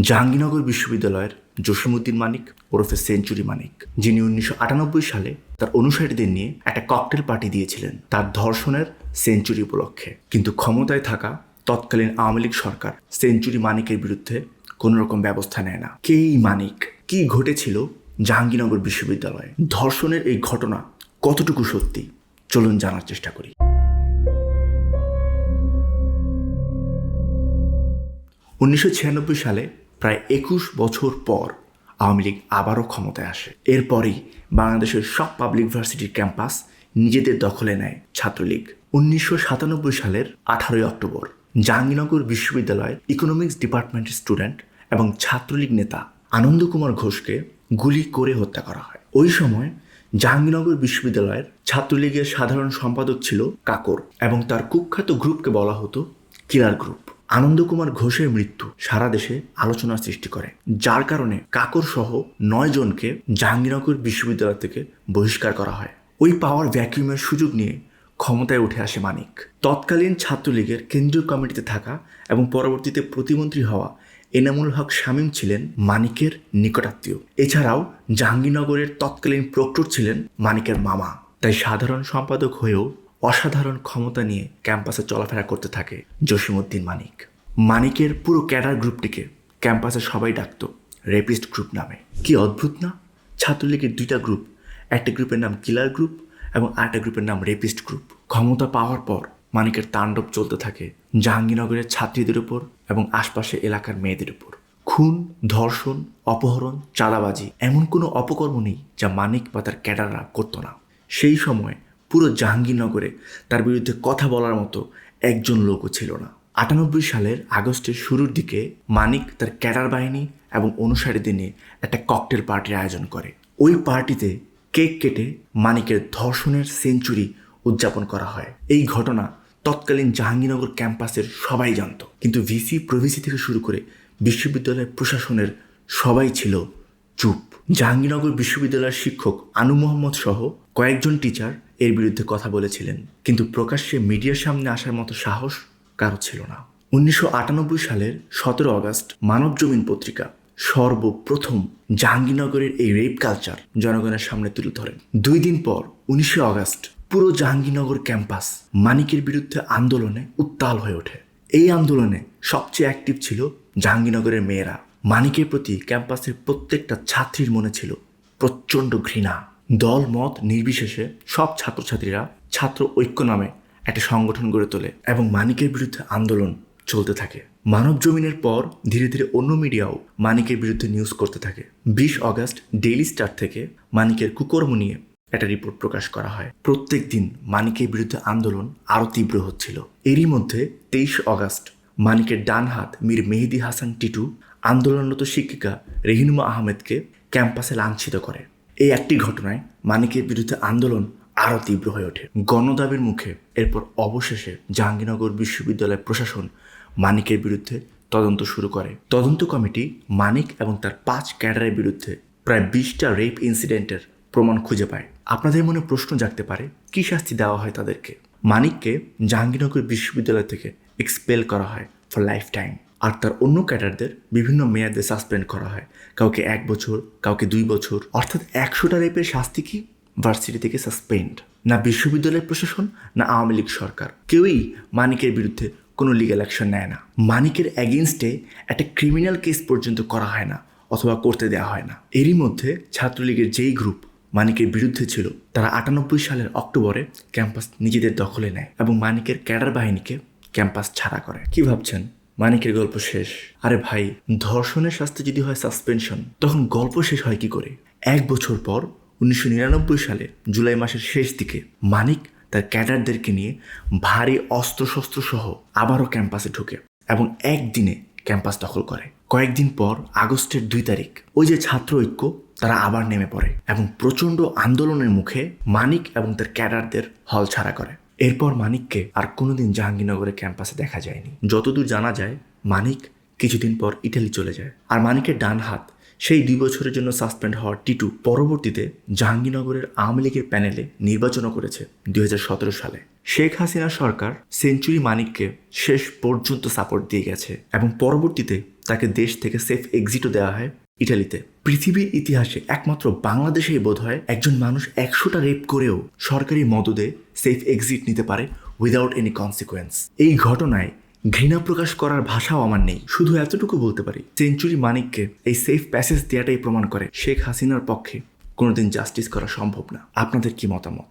জাহাঙ্গীরনগর বিশ্ববিদ্যালয়ের জসিমউদ্দিন মানিক, ওরফে সেঞ্চুরি মানিক, যিনি উনিশশো আটানব্বই সালে তার অনুসারীদের নিয়ে একটা ককটেল পার্টি দিয়েছিলেন তার ধর্ষণের সেঞ্চুরি উপলক্ষে। কিন্তু ক্ষমতায় থাকা তৎকালীন আওয়ামী লীগ সরকার সেঞ্চুরি মানিকের বিরুদ্ধে কোনো রকম ব্যবস্থা নেয় না। কে মানিক? কি ঘটেছিল জাহাঙ্গীরনগর বিশ্ববিদ্যালয়ে? ধর্ষণের এই ঘটনা কতটুকু সত্যি? চলুন জানার চেষ্টা করি। উনিশশো ছিয়ানব্বই সালে প্রায় একুশ বছর পর আওয়ামী লীগ আবারও ক্ষমতায় আসে। এরপরেই বাংলাদেশের সব পাবলিক ভার্সিটির ক্যাম্পাস নিজেদের দখলে নেয় ছাত্রলীগ। উনিশশো সাতানব্বই সালের আঠারোই অক্টোবর জাহাঙ্গীরনগর বিশ্ববিদ্যালয়ের ইকোনমিক্স ডিপার্টমেন্টের স্টুডেন্ট এবং ছাত্রলীগ নেতা আনন্দ কুমার ঘোষকে গুলি করে হত্যা করা হয়। ওই সময় জাহাঙ্গীরনগর বিশ্ববিদ্যালয়ের ছাত্রলীগের সাধারণ সম্পাদক ছিল কাকর এবং তার কুখ্যাত গ্রুপকে বলা হতো কিলার গ্রুপ। আনন্দ কুমার ঘোষের মৃত্যু সারা দেশে আলোচনার সৃষ্টি করে, যার কারণে কাকর সহ নয় জনকে জাহাঙ্গীরনগর বিশ্ববিদ্যালয় থেকে বহিষ্কার করা হয়। ওই পাওয়ার ভ্যাকিউমের সুযোগ নিয়ে ক্ষমতায় উঠে আসে মানিক। তৎকালীন ছাত্রলীগের কেন্দ্রীয় কমিটিতে থাকা এবং পরবর্তীতে প্রতিমন্ত্রী হওয়া এনামুল হক শামীম ছিলেন মানিকের নিকটাত্মীয়। এছাড়াও জাহাঙ্গীরনগরের তৎকালীন প্রক্টর ছিলেন মানিকের মামা। তাই সাধারণ সম্পাদক হয়েও অসাধারণ ক্ষমতা নিয়ে ক্যাম্পাসে চলাফেরা করতে থাকে জসিমউদ্দিন মানিক। মানিকের পুরো ক্যাডার গ্রুপটিকে ক্যাম্পাসে সবাই ডাকতো রেপিস্ট গ্রুপ নামে। কি অদ্ভুত না? ছাত্রলীগের দুইটা গ্রুপ, একটা গ্রুপের নাম কিলার গ্রুপ এবং আরেকটা গ্রুপের নাম রেপিস্ট গ্রুপ। ক্ষমতা পাওয়ার পর মানিকের তাণ্ডব চলতে থাকে জাহাঙ্গীরনগরের ছাত্রীদের উপর এবং আশপাশে এলাকার মেয়েদের উপর। খুন, ধর্ষণ, অপহরণ, চাঁদাবাজি এমন কোনো অপকর্ম নেই যা মানিক বা তার ক্যাডাররা করতো না। সেই সময় পুরো জাহাঙ্গীরনগরে তার বিরুদ্ধে কথা বলার মতো একজন লোকও ছিল না। আটানব্বই সালের আগস্টের শুরুর দিকে মানিক তার ক্যাডার বাহিনী এবং অনুসারীদের নিয়ে একটা ককটেল পার্টির আয়োজন করে। ওই পার্টিতে কেক কেটে মানিকের ধর্ষণের সেঞ্চুরি উদযাপন করা হয়। এই ঘটনা তৎকালীন জাহাঙ্গীরনগর ক্যাম্পাসের সবাই জানত। কিন্তু ভিসি প্রভিসি থেকে শুরু করে বিশ্ববিদ্যালয়ের প্রশাসনের সবাই ছিল চুপ। জাহাঙ্গীরনগর বিশ্ববিদ্যালয়ের শিক্ষক আনু মোহাম্মদ সহ কয়েকজন টিচার এর বিরুদ্ধে কথা বলেছিলেন। কিন্তু প্রকাশ্যে মিডিয়ার সামনে আসার মতো সাহস কারও ছিল না। উনিশশো আটানব্বই সালের সতেরো আগস্ট মানব জমিন পত্রিকা সর্বপ্রথম জাহাঙ্গীরনগরের এই রেপ কালচার জনগণের সামনে তুলে ধরেন। দুই দিন পর উনিশে আগস্ট পুরো জাহাঙ্গীরনগর ক্যাম্পাস মানিকের বিরুদ্ধে আন্দোলনে উত্তাল হয়ে ওঠে। এই আন্দোলনে সবচেয়ে অ্যাক্টিভ ছিল জাহাঙ্গীরনগরের মেয়েরা। মানিকের প্রতি ক্যাম্পাসের প্রত্যেকটা ছাত্রীর মনে ছিল প্রচণ্ড ঘৃণা। দল, মত নির্বিশেষে সব ছাত্রছাত্রীরা ছাত্র ঐক্য নামে একটা সংগঠন গড়ে তোলে এবং মানিকের বিরুদ্ধে আন্দোলন চলতে থাকে। মানব জমিনের পর ধীরে ধীরে অন্য মিডিয়াও মানিকের বিরুদ্ধে নিউজ করতে থাকে। বিশ অগস্ট ডেইলি স্টার থেকে মানিকের কুকর্ম নিয়ে একটা রিপোর্ট প্রকাশ করা হয়। প্রত্যেক দিন মানিকের বিরুদ্ধে আন্দোলন আরও তীব্র হচ্ছিল। এরই মধ্যে তেইশ অগস্ট মানিকের ডান হাত মীর মেহেদি হাসান টিটু আন্দোলনরত শিক্ষিকা রেহিনুমা আহমেদকে ক্যাম্পাসে লাঞ্ছিত করে। এই একটি ঘটনায় মানিকের বিরুদ্ধে আন্দোলন আরও তীব্র হয়ে ওঠে। গণদাবির মুখে এরপর অবশেষে জাহাঙ্গীরনগর বিশ্ববিদ্যালয় প্রশাসন মানিকের বিরুদ্ধে তদন্ত শুরু করে। তদন্ত কমিটি মানিক এবং তার পাঁচ ক্যাডারের বিরুদ্ধে প্রায় বিশটা রেপ ইনসিডেন্টের প্রমাণ খুঁজে পায়। আপনাদের মনে প্রশ্ন জাগতে পারে, কী শাস্তি দেওয়া হয় তাদেরকে? মানিককে জাহাঙ্গীরনগর বিশ্ববিদ্যালয় থেকে এক্সপেল করা হয় ফর লাইফ টাইম আর তার অন্য ক্যাডারদের বিভিন্ন মেয়াদে সাসপেন্ড করা হয়। কাউকে এক বছর, কাউকে দুই বছর। অর্থাৎ একশোটা রেপের শাস্তি কি ভার্সিটি থেকে সাসপেন্ড? না বিশ্ববিদ্যালয় প্রশাসন, না আওয়ামী লীগ সরকার। কেউই মানিকের বিরুদ্ধে কোনো লিগ্যাল অ্যাকশন নেয় না। মানিকের অ্যাগেনস্টে একটা ক্রিমিনাল কেস পর্যন্ত করা হয় না, অথবা করতে দেওয়া হয় না। এরই মধ্যে ছাত্রলীগের যেই গ্রুপ মানিকের বিরুদ্ধে ছিল, তারা আটানব্বই সালের অক্টোবরে ক্যাম্পাস নিজেদের দখলে নেয় এবং মানিকের ক্যাডার বাহিনীকে ক্যাম্পাস ছাড়া করে। কি ভাবছেন? মানিকের গল্প শেষ। আরে ভাই, ধর্ষণের শাস্তি যদি হয় সাসপেনশন, তখন গল্প শেষ হয় কি করে? এক বছর পর, উনিশশো নিরানব্বই সালে, জুলাই মাসের শেষ দিকে, মানিক তার ক্যাডারদেরকে নিয়ে ভারী অস্ত্রশস্ত্র সহ আবারও ক্যাম্পাসে ঢুকে এবং একদিনে ক্যাম্পাস দখল করে। কয়েকদিন পর, আগস্টের দুই তারিখ, ওই যে ছাত্র ঐক্য, তারা আবার নেমে পড়ে এবং প্রচণ্ড আন্দোলনের মুখে মানিক এবং তার ক্যাডারদের হল ছাড়া করে। এরপর মানিককে আর কোনোদিন জাহাঙ্গীরনগরের ক্যাম্পাসে দেখা যায়নি। যতদূর জানা যায়, মানিক কিছুদিন পর ইটালি চলে যায়। আর মানিকের ডান হাত সেই দুই বছরের জন্য সাসপেন্ড হওয়া টিটু পরবর্তীতে জাহাঙ্গীরনগরের আওয়ামী লীগের প্যানেলে নির্বাচনও করেছে দুই হাজার সতেরো সালে। শেখ হাসিনা সরকার সেঞ্চুরি মানিককে শেষ পর্যন্ত সাপোর্ট দিয়ে গেছে এবং পরবর্তীতে তাকে দেশ থেকে সেফ এক্সিটও দেওয়া হয় ইটালিতে। পৃথিবীর ইতিহাসে একমাত্র বাংলাদেশেই বোধ হয় একজন মানুষ একশোটা রেপ করেও সরকারি মদদে সেফ এক্সিট নিতে পারে উইদাউট এনি কনসিকোয়েন্স এই ঘটনায় ঘৃণা প্রকাশ করার ভাষাও আমার নেই। শুধু এতটুকু বলতে পারি, সেঞ্চুরি মানিককে এই সেফ প্যাসেজ দেওয়াটাই প্রমাণ করে শেখ হাসিনার পক্ষে কোনোদিন জাস্টিস করা সম্ভব না। আপনাদের কি মতামত?